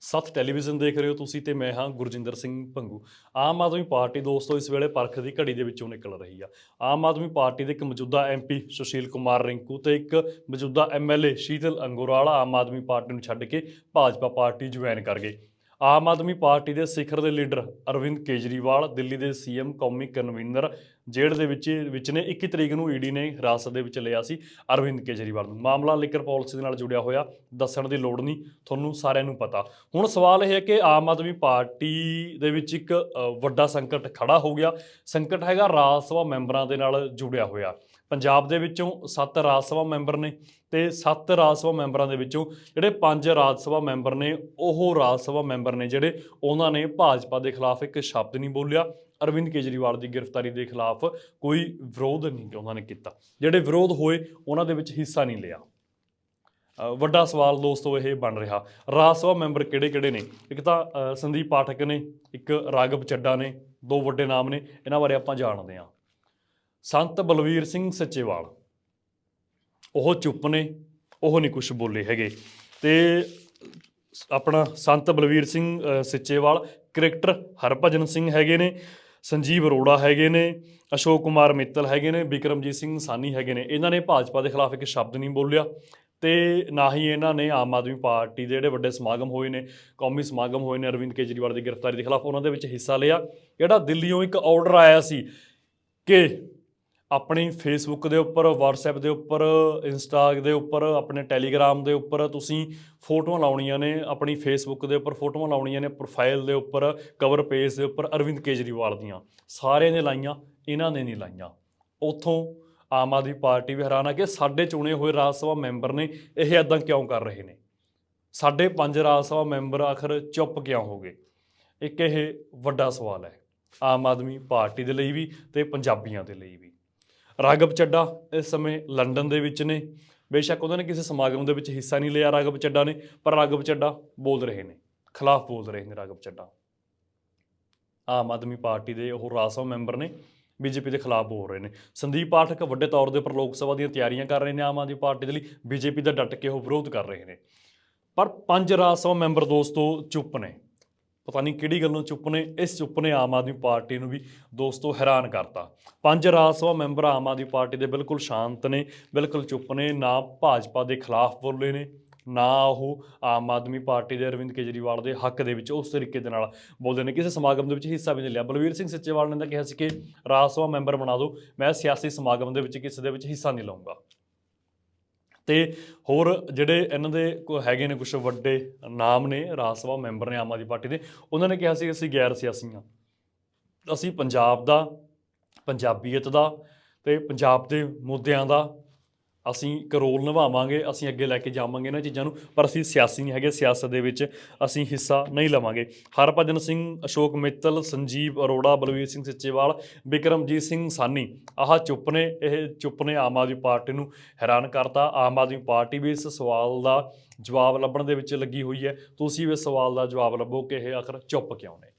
ਸੱਤ ਟੈਲੀਵਿਜ਼ਨ ਦੇਖ ਰਹੇ ਹੋ ਤੁਸੀਂ ਤੇ ਮੈਂ ਹਾਂ ਗੁਰਜਿੰਦਰ ਸਿੰਘ ਭੰਗੂ। ਆਮ ਆਦਮੀ ਪਾਰਟੀ ਦੋਸਤੋ, ਇਸ ਵੇਲੇ ਪਰਖ ਦੀ ਘੜੀ ਦੇ ਵਿੱਚੋਂ ਨਿਕਲ ਰਹੀ ਆ। ਆਮ ਆਦਮੀ ਪਾਰਟੀ ਦੇ ਇੱਕ ਮੌਜੂਦਾ ਐਮਪੀ ਸੁਸ਼ੀਲ ਕੁਮਾਰ ਰਿੰਕੂ ਤੇ ਇੱਕ ਮੌਜੂਦਾ ਐਮਐਲਏ ਸ਼ੀਤਲ ਅੰਗੋਰਾਲਾ ਆਮ ਆਦਮੀ ਪਾਰਟੀ ਨੂੰ ਛੱਡ ਕੇ ਭਾਜਪਾ ਪਾਰਟੀ ਜੁਆਇਨ ਕਰ ਗਏ। ਆਮ ਆਦਮੀ ਪਾਰਟੀ ਦੇ ਸਿਖਰ ਦੇ ਲੀਡਰ ਅਰਵਿੰਦ ਕੇਜਰੀਵਾਲ, ਦਿੱਲੀ ਦੇ ਸੀਐਮ ਕੌਮੀ ਕਨਵੀਨਰ ਜੇਲ੍ਹ ਦੇ ਵਿੱਚ ਵਿੱਚ ਨੇ 21 ਤਰੀਕ ਨੂੰ ਈਡੀ ਨੇ ਹਿਰਾਸਤ ਦੇ ਵਿੱਚ ਲਿਆ ਸੀ ਅਰਵਿੰਦ ਕੇਜਰੀਵਾਲ ਨੂੰ। ਮਾਮਲਾ ਲਿਕਰ ਪਾਲਿਸੀ ਦੇ ਨਾਲ ਜੁੜਿਆ ਹੋਇਆ, ਦੱਸਣ ਦੀ ਲੋੜ ਨਹੀਂ, ਤੁਹਾਨੂੰ ਸਾਰਿਆਂ ਨੂੰ ਪਤਾ। ਹੁਣ ਸਵਾਲ ਇਹ ਹੈ ਕਿ ਆਮ ਆਦਮੀ ਪਾਰਟੀ ਦੇ ਵਿੱਚ ਇੱਕ ਵੱਡਾ ਸੰਕਟ ਖੜਾ ਹੋ ਗਿਆ। ਸੰਕਟ ਹੈਗਾ ਰਾਜ ਸਭਾ ਮੈਂਬਰਾਂ ਦੇ ਨਾਲ ਜੁੜਿਆ ਹੋਇਆ। ਪੰਜਾਬ ਦੇ ਵਿੱਚੋਂ 7 ਰਾਜ ਸਭਾ ਮੈਂਬਰ ਨੇ ਤੇ 7 ਰਾਜ ਸਭਾ ਮੈਂਬਰਾਂ ਦੇ ਵਿੱਚੋਂ ਜਿਹੜੇ 5 ਰਾਜ ਸਭਾ ਮੈਂਬਰ ਨੇ, ਉਹ ਰਾਜ ਸਭਾ ਮੈਂਬਰ ਨੇ ਜਿਹੜੇ ਉਹਨਾਂ ਨੇ ਭਾਜਪਾ ਦੇ ਖਿਲਾਫ ਇੱਕ ਸ਼ਬਦ ਨਹੀਂ ਬੋਲਿਆ। ਅਰਵਿੰਦ ਕੇਜਰੀਵਾਲ ਦੀ ਗ੍ਰਿਫਤਾਰੀ ਦੇ ਖਿਲਾਫ ਕੋਈ ਵਿਰੋਧ ਨਹੀਂ ਉਹਨਾਂ ਨੇ ਕੀਤਾ। ਜਿਹੜੇ ਵਿਰੋਧ ਹੋਏ, ਉਹਨਾਂ ਦੇ ਵਿੱਚ ਹਿੱਸਾ ਨਹੀਂ ਲਿਆ। ਵੱਡਾ ਸਵਾਲ ਦੋਸਤੋ ਇਹ ਬਣ ਰਿਹਾ, ਰਾਜ ਸਭਾ ਮੈਂਬਰ ਕਿਹੜੇ-ਕਿਹੜੇ ਨੇ? ਇੱਕ ਤਾਂ ਸੰਦੀਪ ਪਾਠਕ ਨੇ, ਇੱਕ ਰਾਗਵ ਚੱਡਾ ਨੇ, ਦੋ ਵੱਡੇ ਨਾਮ ਨੇ, ਇਹਨਾਂ ਬਾਰੇ ਆਪਾਂ ਜਾਣਦੇ ਹਾਂ। ਸੰਤ ਬਲਵੀਰ ਸਿੰਘ ਸੱਚੇਵਾਲ। ਉਹ ਚੁੱਪ ਨੇ, ਉਹ ਨਹੀਂ ਕੁਝ ਬੋਲੇ ਹੈਗੇ। ਤੇ ਆਪਣਾ ਸੰਤ ਬਲਵੀਰ ਸਿੰਘ ਸੱਚੇਵਾਲ, ਕ੍ਰਿਕਟਰ ਹਰਭਜਨ ਸਿੰਘ ਹੈਗੇ ਨੇ, ਸੰਜੀਵ ਅਰੋੜਾ ਹੈਗੇ ਨੇ, ਅਸ਼ੋਕ ਕੁਮਾਰ ਮਿੱਤਲ ਹੈਗੇ ਨੇ ਵਿਕਰਮਜੀਤ ਸਿੰਘ ਸਾਨੀ ਹੈਗੇ ਨੇ। ਇਹਨਾਂ ਨੇ ਭਾਜਪਾ ਦੇ ਖਿਲਾਫ ਇੱਕ ਸ਼ਬਦ ਨਹੀਂ ਬੋਲਿਆ ਤੇ ਨਾ ਹੀ ਇਹਨਾਂ ਨੇ ਆਮ ਆਦਮੀ ਪਾਰਟੀ ਦੇ ਜਿਹੜੇ ਵੱਡੇ ਸਮਾਗਮ ਹੋਏ ਨੇ, ਕੌਮੀ ਸਮਾਗਮ ਹੋਏ ਨੇ, ਅਰਵਿੰਦ ਕੇਜਰੀਵਾਲ ਦੀ ਗ੍ਰਿਫਤਾਰੀ ਦੇ ਖਿਲਾਫ ਉਹਨਾਂ ਦੇ ਵਿੱਚ ਹਿੱਸਾ ਲਿਆ। ਜਿਹੜਾ ਦਿੱਲੀੋਂ ਇੱਕ ਆਰਡਰ ਆਇਆ ਸੀ ਕਿ ਆਪਣੀ ਫੇਸਬੁੱਕ ਦੇ ਉੱਪਰ, WhatsApp ਦੇ ਉੱਪਰ ਇੰਸਟਾ ਦੇ ਉੱਪਰ, ਆਪਣੇ ਟੈਲੀਗ੍ਰਾਮ ਦੇ ਉੱਪਰ ਤੁਸੀਂ ਫੋਟੋਆਂ ਲਾਉਣੀਆਂ ਨੇ, ਆਪਣੀ ਫੇਸਬੁੱਕ ਦੇ ਉੱਪਰ ਫੋਟੋਆਂ ਲਾਉਣੀਆਂ ਨੇ ਪ੍ਰੋਫਾਈਲ ਦੇ ਉੱਪਰ ਕਵਰ ਪੇਜ ਦੇ ਉੱਪਰ ਅਰਵਿੰਦ ਕੇਜਰੀਵਾਲ ਦੀਆਂ। ਸਾਰਿਆਂ ਨੇ ਲਾਈਆਂ, ਇਹਨਾਂ ਨੇ ਨਹੀਂ ਲਾਈਆਂ। ਉਥੋਂ ਆਮ ਆਦਮੀ ਪਾਰਟੀ ਵੀ ਹੈਰਾਨ ਆ ਕਿ ਸਾਡੇ ਚੁਣੇ ਹੋਏ ਰਾਜ ਸਭਾ ਮੈਂਬਰ ਨੇ ਇਹ ਇਦਾਂ ਕਿਉਂ ਕਰ ਰਹੇ ਨੇ? ਸਾਡੇ ਪੰਜ ਰਾਜ ਸਭਾ ਮੈਂਬਰ ਆਖਰ ਚੁੱਪ ਕਿਉਂ ਹੋ ਗਏ? ਇੱਕ ਇਹ ਵੱਡਾ ਸਵਾਲ ਹੈ, ਆਮ ਆਦਮੀ ਪਾਰਟੀ ਦੇ ਲਈ ਵੀ ਤੇ ਪੰਜਾਬੀਆਂ ਦੇ ਲਈ ਵੀ। ਰਾਗਵ ਚੱਡਾ ਇਸ ਸਮੇਂ ਲੰਡਨ ਦੇ ਵਿੱਚ ਨੇ। ਬੇਸ਼ੱਕ ਉਹਨਾਂ ਨੇ ਕਿਸੇ ਸਮਾਗਮ ਦੇ ਵਿੱਚ ਹਿੱਸਾ ਨਹੀਂ ਲਿਆ ਰਾਗਵ ਚੱਡਾ ਨੇ, ਪਰ ਰਾਗਵ ਚੱਡਾ ਬੋਲ ਰਹੇ ਨੇ, ਖਿਲਾਫ ਬੋਲ ਰਹੇ ਨੇ ਰਾਗਵ ਚੱਡਾ। ਆਮ ਆਦਮੀ ਪਾਰਟੀ ਦੇ ਉਹ ਰਾਜ ਸਭਾ ਮੈਂਬਰ ਨੇ, ਬੀਜੇਪੀ ਦੇ ਖਿਲਾਫ ਬੋਲ ਰਹੇ ਨੇ। ਸੰਦੀਪ ਪਾਠਕ ਵੱਡੇ ਤੌਰ ਦੇ ਉੱਪਰ ਲੋਕ ਸਭਾ ਦੀਆਂ ਤਿਆਰੀਆਂ ਕਰ ਰਹੇ ਨੇ ਆਮ ਆਦਮੀ ਪਾਰਟੀ ਦੇ ਲਈ, ਬੀਜੇਪੀ ਦਾ ਡਟ ਕੇ ਉਹ ਵਿਰੋਧ ਕਰ ਰਹੇ ਨੇ। ਪਰ ਪੰਜ ਰਾਜ ਸਭਾ ਮੈਂਬਰ ਦੋਸਤੋ ਚੁੱਪ ਨੇ। ਪਤਾ ਨਹੀਂ ਕਿਹੜੀ ਗੱਲੋਂ ਚੁੱਪ ਨੇ, ਇਸ ਚੁੱਪ ਨੇ ਆਮ ਆਦਮੀ ਪਾਰਟੀ ਨੂੰ ਵੀ ਦੋਸਤੋ ਹੈਰਾਨ ਕਰਤਾ। ਪੰਜ ਰਾਜ ਸਭਾ ਮੈਂਬਰ ਆਮ ਆਦਮੀ ਪਾਰਟੀ ਦੇ ਬਿਲਕੁਲ ਸ਼ਾਂਤ ਨੇ, ਬਿਲਕੁਲ ਚੁੱਪ ਨੇ, ਨਾ ਭਾਜਪਾ ਦੇ ਖਿਲਾਫ ਬੋਲੇ ਨੇ, ਨਾ ਉਹ ਆਮ ਆਦਮੀ ਪਾਰਟੀ ਦੇ ਅਰਵਿੰਦ ਕੇਜਰੀਵਾਲ ਦੇ ਹੱਕ ਦੇ ਵਿੱਚ ਉਸ ਤਰੀਕੇ ਦੇ ਨਾਲ ਬੋਲਦੇ ਨੇ। ਕਿਸੇ ਸਮਾਗਮ ਦੇ ਵਿੱਚ ਹਿੱਸਾ ਵੀ ਨਹੀਂ ਲਿਆ। ਬਲਵੀਰ ਸਿੰਘ ਸੱਚੇਵਾਲ ਨੇ ਤਾਂ ਕਿਹਾ ਸੀ ਕਿ ਰਾਜ ਸਭਾ ਮੈਂਬਰ ਬਣਾ ਦਿਓ, ਮੈਂ ਸਿਆਸੀ ਸਮਾਗਮ ਦੇ ਵਿੱਚ, ਕਿਸੇ ਦੇ ਵਿੱਚ ਹਿੱਸਾ ਨਹੀਂ ਲਵਾਂਗਾ ਤੇ ਹੋਰ ਜਿਹੜੇ ਇਹਨਾਂ ਦੇ ਕੋ ਹੈਗੇ ਨੇ ਕੁਝ ਵੱਡੇ ਨਾਮ ਨੇ, ਰਾਜ ਸਭਾ ਮੈਂਬਰ ਨੇ ਆਮ ਆਦਮੀ ਪਾਰਟੀ ਦੇ, ਉਹਨਾਂ ਨੇ ਕਿਹਾ ਸੀ ਅਸੀਂ ਗੈਰ ਸਿਆਸੀ ਹਾਂ। ਅਸੀਂ ਪੰਜਾਬ ਦਾ, ਪੰਜਾਬੀਅਤ ਦਾ ਤੇ ਪੰਜਾਬ ਦੇ ਮੁੱਦਿਆਂ ਦਾ ਅਸੀਂ ਇੱਕ ਰੋਲ ਨਿਭਾਵਾਂਗੇ, ਅਸੀਂ ਅੱਗੇ ਲੈ ਕੇ ਜਾਵਾਂਗੇ ਇਹਨਾਂ ਚੀਜ਼ਾਂ ਨੂੰ, ਪਰ ਅਸੀਂ ਸਿਆਸੀ ਨਹੀਂ ਹੈਗੇ, ਸਿਆਸਤ ਦੇ ਵਿੱਚ ਅਸੀਂ ਹਿੱਸਾ ਨਹੀਂ ਲਵਾਂਗੇ। ਹਰਭਜਨ ਸਿੰਘ, ਅਸ਼ੋਕ ਮਿੱਤਲ, ਸੰਜੀਵ ਅਰੋੜਾ, ਬਲਵੀਰ ਸਿੰਘ ਸੱਚੇਵਾਲ ਵਿਕਰਮਜੀਤ ਸਿੰਘ ਸਾਨੀ, ਆਹ ਚੁੱਪ ਨੇ, ਇਹ ਚੁੱਪ ਨੇ ਆਮ ਆਦਮੀ ਪਾਰਟੀ ਨੂੰ ਹੈਰਾਨ ਕਰਤਾ। ਆਮ ਆਦਮੀ ਪਾਰਟੀ ਵੀ ਇਸ ਸਵਾਲ ਦਾ ਜਵਾਬ ਲੱਭਣ ਦੇ ਵਿੱਚ ਲੱਗੀ ਹੋਈ ਹੈ। ਤੁਸੀਂ ਵੀ ਇਸ ਸਵਾਲ ਦਾ ਜਵਾਬ ਲੱਭੋ ਕਿ ਇਹ ਆਖਰ ਚੁੱਪ ਕਿਉਂ ਨੇ?